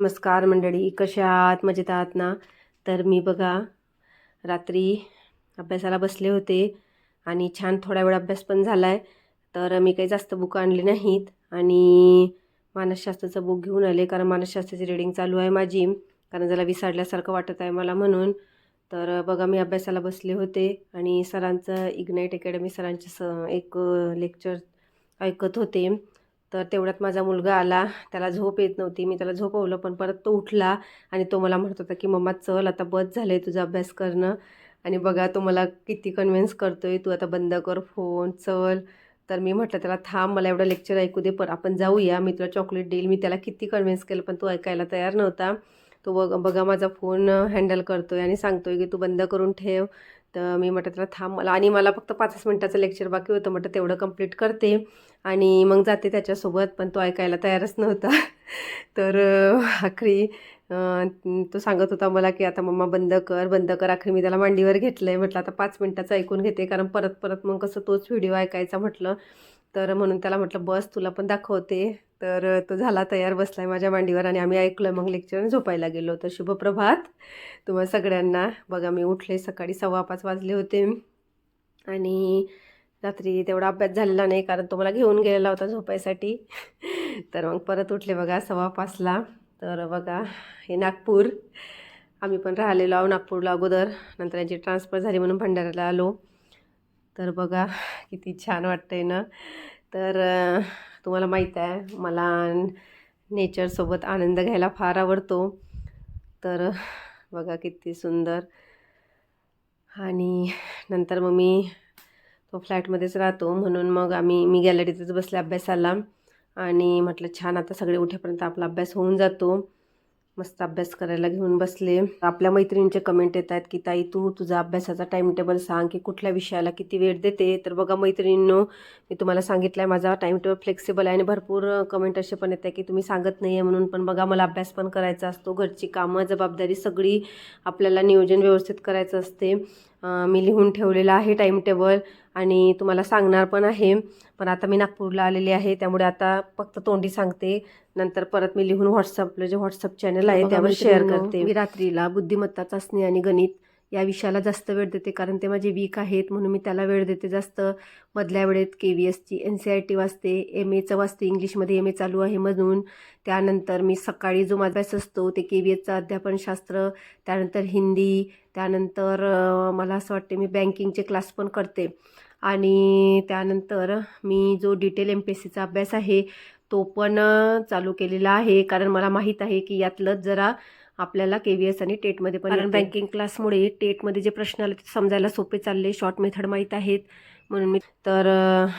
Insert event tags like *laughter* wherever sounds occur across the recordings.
नमस्कार मंडळी कशा आहात? मजेत आहात ना? तर मी बघा रात्री अभ्यासाला बसले होते आणि छान थोडा वेळ अभ्यास पण झाला आहे तर मी काही जास्त बुक आणली नाहीत आणि मानसशास्त्राचं बुक घेऊन आले कारण मानसशास्त्राची रिडिंग चालू आहे माझी. कारण जरा विसरल्यासारखं वाटत आहे मला म्हणून. तर बघा मी अभ्यासाला बसले होते आणि सरांचं इग्नाईट अकॅडमी सरांचे स एक लेक्चर ऐकत होते. तर तेवढ्यात माझा मुलगा आला. त्याला झोप येत नव्हती. मी त्याला झोपवलं पण परत तो उठला आणि तो मला म्हणत होता की मम्मा चल आता बस झालं आहे तुझा अभ्यास करणं. आणि बघा तो मला किती कन्व्हिन्स करतो आहे तू आता बंद कर फोन चल. तर मी म्हटलं त्याला थांब मला एवढं लेक्चर ऐकू दे पण आपण जाऊया. मी तुला चॉकलेट देईल. मी त्याला किती कन्व्हिन्स केलं पण तो ऐकायला तयार नव्हता. तो बघ बघा माझा फोन हँडल करतो आहे आणि सांगतो आहे की तू बंद करून ठेव. तर मी म्हटलं त्याला थांब मला. आणि मला फक्त पाचच मिनटाचं लेक्चर बाकी होतं. म्हटलं तेवढं कंप्लीट करते. आणि मग जाते त्याच्यासोबत पण तो ऐकायला तयारच नव्हता. *laughs* तर आखरी तो सांगत होता मला की आता मम्मा बंद कर बंद कर. आखरी मी त्याला मांडीवर घेतलं आहे म्हटलं आता पाच मिनटाचं ऐकून घेते कारण परत परत मग कसं तोच व्हिडिओ ऐकायचा. म्हटलं. तर म्हणून त्याला म्हटलं बस तुला पण दाखवते. तर तो झाला तयार बसला आहे माझ्या मांडीवर आणि आम्ही ऐकलं. मग लेक्चर झोपायला गेलो तर शुभप्रभात. तुम्हाला सगळ्यांना. बघा मी उठले सकाळी सव्वा पाच वाजले होते. आणि रात्री तेवढा अभ्यास झालेला नाही कारण तो मला घेऊन गेलेला होता झोपायसाठी. तर मग परत उठले बघा सव्वा पाचला तर बघा हे नागपूर. आम्ही पण राहिलेलो आहो नागपूरला अगोदर. नंतर यांची ट्रान्सफर झाली म्हणून भंडाऱ्याला आलो. तर बघा किती छान वाटतं आहे ना. तर तुम्हाला माहीत आहे मला नेचरसोबत आनंद घ्यायला फार आवडतो. तर बघा किती सुंदर. आणि नंतर मग मी तो फ्लॅटमध्येच राहतो म्हणून मग आम्ही मी गॅलरीतच बसले अभ्यासाला. आणि म्हटलं छान आता सगळे उठेपर्यंत आपला अभ्यास होऊन जातो. मस्त अभ्यास करायला घेऊन बसले. आपल्या मैत्रिणींचे कमेंट येत आहेत की ताई तू तुझा अभ्यासाचा टाइमटेबल सांग की कुठल्या विषयाला किती वेळ देते? तर बघा मैत्रिणींनो मी तुम्हाला सांगितलं आहे माझा टाइमटेबल फ्लेक्सिबल आहे आणि भरपूर कमेंट असे पण येत आहे की तुम्ही सांगत नाही आहे म्हणून पण बघा मला अभ्यास पण करायचा असतो. घरची कामं जबाबदारी सगळी आपल्याला नियोजन व्यवस्थित करायचं असते. मी लिहून ठेवलेलं आहे टाईम टेबल आणि तुम्हाला सांगणार पण आहे. पण आता मी नागपूरला आलेली आहे त्यामुळे आता फक्त तोंडी सांगते. नंतर परत मी लिहून व्हॉट्सअपला जे व्हॉट्सअप चॅनल आहे त्यावर शेअर करते. मी रात्रीला बुद्धिमत्ता चाचणी आणि गणित या विषयाला जास्त वेळ देते कारण ते माझे वीक आहेत म्हणून मी त्याला वेळ देते जास्त. मधल्या वेळेत के व्ही एसची एन सी आय टी वाचते एम एचं वाचते इंग्लिशमध्ये एम ए चालू आहे म्हणून. त्यानंतर मी सकाळी जो माझा अभ्यास असतो ते के व्ही एसचं अध्यापनशास्त्र त्यानंतर हिंदी त्यानंतर मला असं वाटते मी बँकिंगचे क्लास पण करते. आणि त्यानंतर मी जो डिटेल एम पी एस सीचा अभ्यास आहे तो पण चालू केलेला आहे कारण मला माहीत आहे की यातलंच जरा आपल्याला के व्ही एस आणि टेटमध्ये पण कारण बँकिंग क्लासमुळे टेटमध्ये जे प्रश्न आले ते समजायला सोपे चालले. शॉर्ट मेथड माहीत आहेत. म्हणून मी तर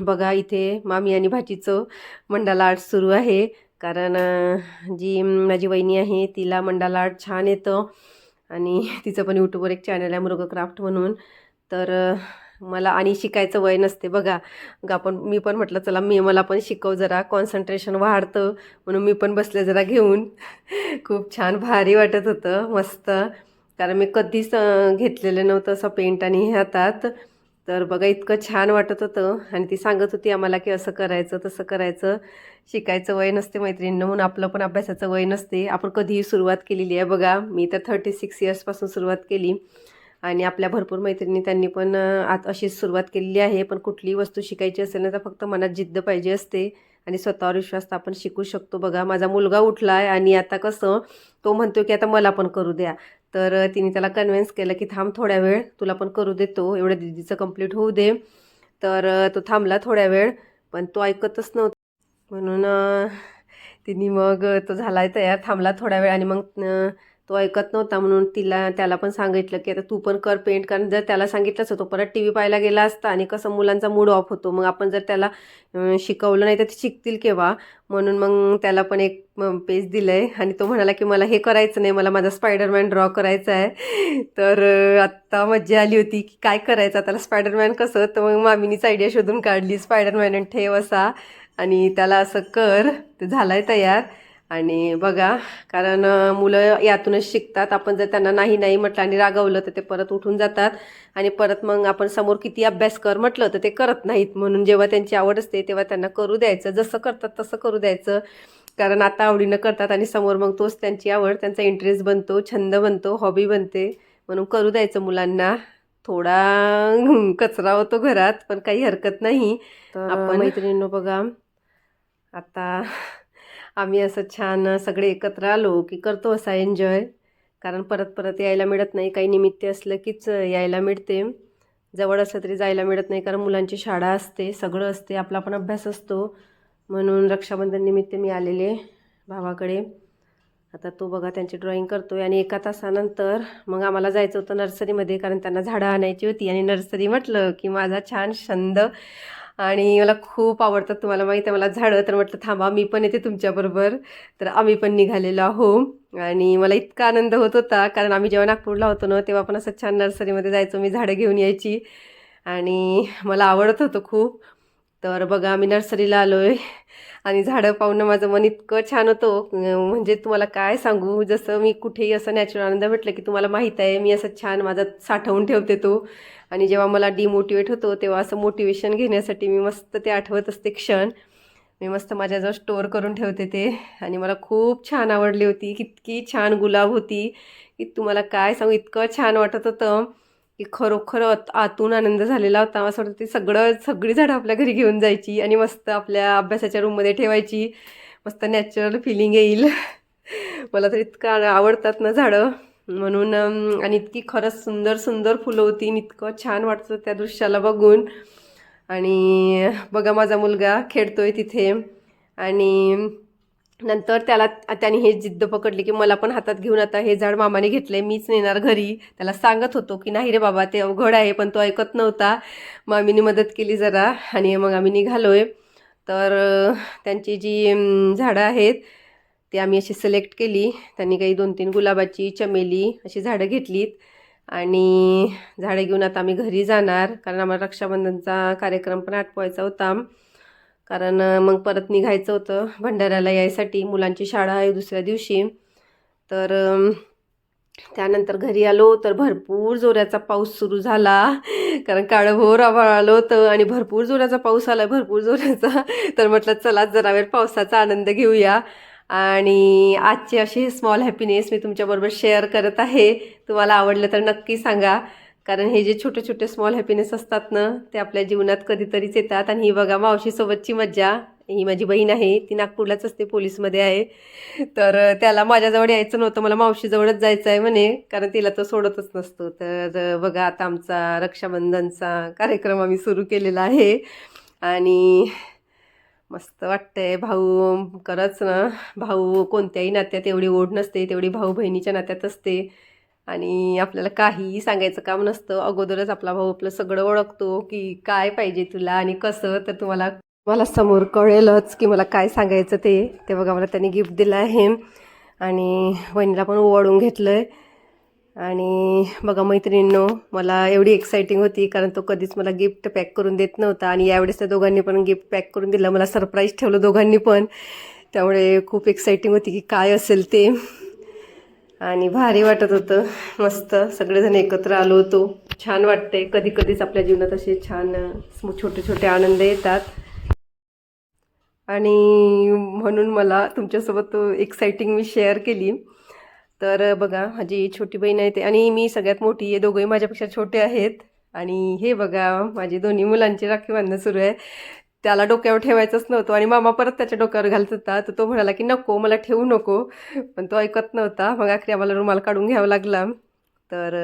बघा इथे मामी आणि भाजीचं मंडाला आर्ट सुरू आहे. कारण जी माझी वहिनी आहे तिला मंडाला आर्ट छान येतं. आणि *laughs* तिचं पण यूट्यूबवर एक चॅनल आहे मृग क्राफ्ट म्हणून. तर मला आणि शिकायचं वय नसते बघा. आपण मी पण म्हटलं चला मी मला पण शिकव जरा. कॉन्सन्ट्रेशन वाढतं. म्हणून मी पण बसले जरा घेऊन. खूप छान भारी वाटत होतं. मस्त. कारण मी कधीच घेतलेलं नव्हतं असं पेंट आणि हे हातात. तर बघा इतकं छान वाटत होतं. आणि ती सांगत होती आम्हाला की असं करायचं तसं करायचं. शिकायचं वय नसते मैत्रिणींना म्हणून आपलं पण अभ्यासाचं वय नसते. आपण कधीही सुरुवात केलेली आहे बघा. मी तर थर्टी सिक्स इयर्सपासून सुरुवात केली. आणि आपल्या भरपूर मैत्रिणी त्यांनी पण आत अशीच सुरुवात केलेली आहे. पण कुठलीही वस्तू शिकायची असेल ना तर फक्त मनात जिद्द पाहिजे असते. आणि स्वतःवर विश्वास तर आपण शिकू शकतो. बघा माझा मुलगा उठला आहे आणि आता कसं तो म्हणतो की आता मला पण करू द्या. तर तिने त्याला कन्व्हिन्स केलं की थांब थोड्या वेळ तुला पण करू देतो. एवढ्या दिदीचं कंप्लीट होऊ दे. तर तो थांबला थोड्या वेळ पण तो ऐकतच नव्हता. म्हणून तिने मग तो झाला आहे तयार थांबला थोड्या वेळ आणि मग तो ऐकत नव्हता म्हणून तिला त्याला पण सांगितलं की आता तू पण कर पेंट कारण जर त्याला सांगितलंच होतं परत टी व्ही पाहायला गेला असता आणि कसं मुलांचा मूड ऑफ होतो मग आपण जर त्याला शिकवलं नाही तर ते शिकतील केव्हा? म्हणून मग त्याला पण एक पेज दिलं आहे आणि तो म्हणाला की मला हे करायचं नाही मला माझा स्पायडरमॅन ड्रॉ करायचा आहे. *laughs* तर आत्ता मज्जा आली होती की काय करायचं? त्याला स्पायडरमॅन कसं? तर मग मामीनीच आयडिया शोधून काढली स्पायडरमॅन आणि ठेव असा. आणि त्याला असं कर ते झालं आहे तयार. आणि बघा कारण मुलं यातूनच शिकतात. आपण जर त्यांना नाही नाही म्हटलं आणि रागवलं तर ते परत उठून जातात. आणि परत मग आपण समोर किती अभ्यास कर म्हटलं तर ते करत नाहीत. म्हणून जेव्हा त्यांची आवड असते तेव्हा त्यांना करू द्यायचं. जसं करतात तसं करू द्यायचं. कारण आता आवडीनं करतात आणि समोर मग तोच त्यांची आवड त्यांचा इंटरेस्ट बनतो छंद बनतो हॉबी बनते. म्हणून करू द्यायचं मुलांना. थोडा कचरा होतो घरात पण काही हरकत नाही. आपण मैत्रिणींनो बघा आता आम्ही असं छान सगळे एकत्र आलो की करतो असा एन्जॉय. कारण परत परत यायला मिळत नाही. काही निमित्त असलं कीच यायला मिळते. जवळ असलं तरी जायला मिळत नाही कारण मुलांची शाळा असते. सगळं असते. आपला पण अभ्यास असतो. म्हणून रक्षाबंधन निमित्त मी आलेले भावाकडे. आता तो बघा त्यांची ड्रॉइंग करतो आहे आणि एका तासानंतर मग आम्हाला जायचं होतं नर्सरीमध्ये कारण त्यांना झाडं आणायची होती आणि नर्सरी म्हटलं की माझा छान छंद आणि मला खूप आवडतात तुम्हाला माहीत आहे मला झाडं तर म्हटलं थांबा मी पण येते तुमच्याबरोबर. तर आम्ही पण निघालेलो आहो आणि मला इतका आनंद होत होता कारण आम्ही जेव्हा नागपूरला होतो ना तेव्हा पण असं छान नर्सरीमध्ये जायचो मी झाडं घेऊन यायची. आणि मला आवडत होतं खूप. तर बघा आम्ही नर्सरीला आलो आहे आणि झाडं पाहून माझं मन इतकं छान होतं. म्हणजे तुम्हाला काय सांगू? जसं मी कुठेही असं नॅचरल आनंद भेटलं की तुम्हाला माहीत आहे मी असं छान माझा साठवून ठेवते तो. आणि जेव्हा मला डिमोटिवेट होतो तेव्हा असं मोटिवेशन घेण्यासाठी मी मस्त ते आठवत असते क्षण. मी मस्त माझ्याजवळ स्टोअर करून ठेवते ते. आणि मला खूप छान आवडली होती. इतकी छान गुलाब होती. की तुम्हाला काय सांगू? इतकं छान वाटत होतं. की खरोखर आत- आतून आनंद झालेला होता. असं वाटतं ते सगळं सगळी झाडं आपल्या घरी घेऊन जायची आणि मस्त आपल्या अभ्यासाच्या रूममध्ये ठेवायची. मस्त नॅचरल फिलिंग येईल. मला तर इतकं आवडतात ना झाडं. म्हणून आणि इतकी खरंच सुंदर सुंदर फुलं होती. आणि इतकं छान वाटतं त्या दृश्याला बघून. आणि बघा माझा मुलगा खेळतोय तिथे. आणि नंतर त्याला त्याने हे जिद्द पकडली की मला पण हातात घेऊन आता हे झाड मामाने घेतलंय मीच नेणार घरी. त्याला सांगत होतो की नाही रे बाबा ते अवघड आहे पण तो ऐकत नव्हता. मामीने मदत केली जरा आणि मग आम्ही निघालोय. तर त्यांची जी झाडं आहेत ती आम्ही अशी सिलेक्ट केली. त्यांनी काही दोन तीन गुलाबाची चमेली अशी झाडं घेतलीत. आणि झाडं घेऊन आता आम्ही घरी जाणार कारण आम्हाला रक्षाबंधनचा कार्यक्रम पण आटपवायचा होता. कारण मग परत निघायचं होतं भंडाऱ्याला यायसाठी मुलांची शाळा आहे दुसऱ्या दिवशी. तर त्यानंतर घरी आलो तर भरपूर जोराचा पाऊस सुरू झाला. कारण काळभोर आभाळ आलो होतं आणि भरपूर जोराचा पाऊस आला भरपूर जोराचा. तर म्हटलं चला जरा वेळ पावसाचा आनंद घेऊया. आणि आजचे असे स्मॉल हॅपीनेस मी तुमच्याबरोबर शेअर करत आहे. तुम्हाला आवडलं तर नक्की सांगा. कारण हे जे छोटे छोटे स्मॉल हॅपीनेस असतात ना ते आपल्या जीवनात कधीतरीच येतात. आणि ही बघा मावशीसोबतची मज्जा ही माझी बहीण आहे ती नागपूरलाच असते पोलीसमध्ये आहे. तर त्याला माझ्याजवळ यायचं नव्हतं मला मावशीजवळच जायचं आहे म्हणे कारण तिला तो सोडतच नसतो. तर बघा आता आमचा रक्षाबंधनचा कार्यक्रम आम्ही सुरू केलेला आहे. आणि मस्त वाटतंय भाऊ खरंच ना भाऊ कोणत्याही नात्यात एवढी ओढ नसते तेवढी भाऊ बहिणीच्या नात्यात असते. आणि आपल्याला काहीही सांगायचं काम नसतं. अगोदरच आपला भाऊ आपलं सगळं ओळखतो की काय पाहिजे तुला आणि कसं तर तुम्हाला मला समोर कळेलच की मला काय सांगायचं ते. ते बघा मला त्यांनी गिफ्ट दिलं आहे. आणि वहिनीला पण ओवाळून घेतलं आहे आणि बघा मैत्रिणींनो मला एवढी एक्सायटिंग होती कारण तो कधीच मला गिफ्ट पॅक करून देत नव्हता. आणि यावेळेस त्या दोघांनी पण गिफ्ट पॅक करून दिलं. मला सरप्राईज ठेवलं दोघांनी पण. त्यामुळे खूप एक्सायटिंग होती की काय असेल ते. आणि भारी वाटत होतं. मस्त. सगळेजण एकत्र आलो होतो. छान वाटते कधी कधीच आपल्या जीवनात असे छान छोटे छोटे आनंद येतात. आणि म्हणून मला तुमच्यासोबत एक्साइटिंग मी शेअर केली. तर बघा माझी छोटी बहीण आहे ते. आणि मी सगळ्यात मोठी आहे. दोघंही माझ्यापेक्षा छोटे आहेत. आणि हे बघा माझी दोन्ही मुलांची राखी बांधणं सुरू आहे. त्याला डोक्यावर ठेवायचंच नव्हतं आणि मामा परत त्याच्या डोक्यावर घालत होता. तर तो म्हणाला की नको मला ठेवू नको. पण तो ऐकत नव्हता. मग आखरी आम्हाला रुमाल काढून घ्यावा लागला. तर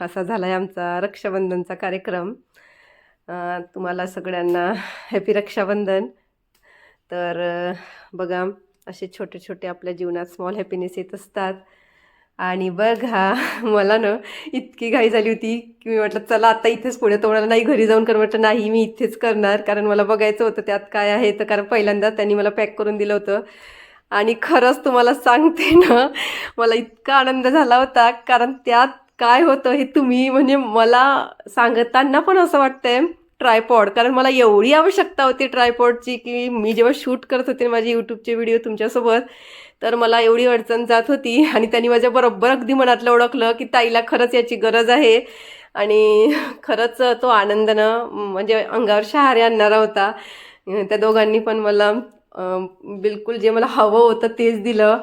असा झाला आहे आमचा रक्षाबंधनचा कार्यक्रम. तुम्हाला सगळ्यांना हॅपी रक्षाबंधन. तर बघा असे छोटे छोटे आपल्या जीवनात स्मॉल हॅपीनेस येत असतात. आणि बघा मला ना इतकी घाई झाली होती की मी म्हटलं चला आता इथेच पुढे तोडायला नाही घरी जाऊन कर. म्हटलं नाही मी इथेच करणार. कारण मला बघायचं होतं त्यात काय आहे तर कारण पहिल्यांदा त्यांनी मला पॅक करून दिलं होतं. आणि खरंच तुम्हाला सांगते ना मला इतका आनंद झाला होता. कारण त्यात काय होतं हे तुम्ही म्हणजे मला सांगताना पण असं वाटतंय. ट्रायपॉड. कारण मला एवढी आवश्यकता होती ट्रायपॉडची की मी जेव्हा शूट करत होते माझे यूट्यूबचे व्हिडिओ तुमच्यासोबत तर मला एवढी अडचण जात होती. आणि त्यांनी माझ्या बरोबर अगदी मनातलं ओळखलं की ताईला खरंच याची गरज आहे. आणि खरंच तो आनंदनं म्हणजे अंगावर शहारे आणणारा होता. त्या दोघांनी पण मला बिलकुल जे मला हवं होतं तेच दिलं.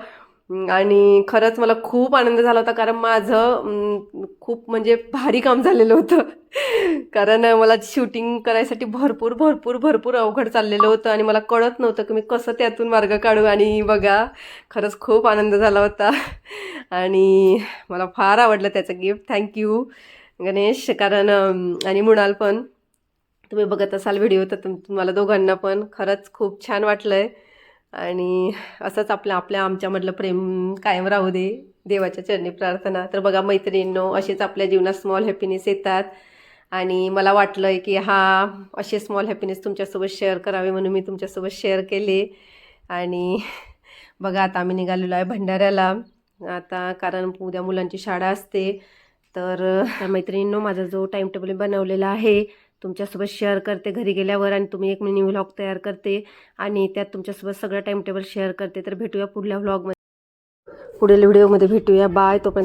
आणि खरंच मला खूप आनंद झाला होता कारण माझं खूप म्हणजे भारी काम झालेलं होतं. *laughs* कारण मला शूटिंग करायसाठी भरपूर भरपूर भरपूर अवघड चाललेलं होतं आणि मला कळत नव्हतं की मी कसं त्यातून मार्ग काढू. आणि बघा खरंच खूप आनंद झाला होता. *laughs* आणि मला फार आवडलं त्याचं गिफ्ट. थँक्यू गणेश. कारण आणि मृणाल पण. तुम्ही बघत असाल व्हिडिओ तर तुम्हाला दोघांना पण. खरंच खूप छान वाटलं आहे आणि असंच आपलं आपल्या आमच्यामधलं प्रेम कायम राहू दे देवाच्या चरणी प्रार्थना. तर बघा मैत्रिणींनो असेच आपल्या जीवनात स्मॉल हॅपीनेस येतात. आणि मला वाटलं आहे की हा असे स्मॉल हॅपीनेस तुमच्यासोबत शेअर करावे म्हणून मी तुमच्यासोबत शेअर केले. आणि बघा आता आम्ही निघालेलो आहे भंडाऱ्याला. आता कारण उद्या मुलांची शाळा असते. तर मैत्रिणींनो माझा जो टाईम टेबल बनवलेला आहे तुमच्यासोबत शेअर करते घरी गेल्यावर आणि तुम्ही एक मिनी व्लॉग तयार करते आणि त्यात तुमच्यासोबत सगळं टाईम टेबल शेअर करते. तर भेटूया पुढल्या व्लॉगमध्ये पुढील व्हिडिओमध्ये भेटूया. बाय तोपर्यंत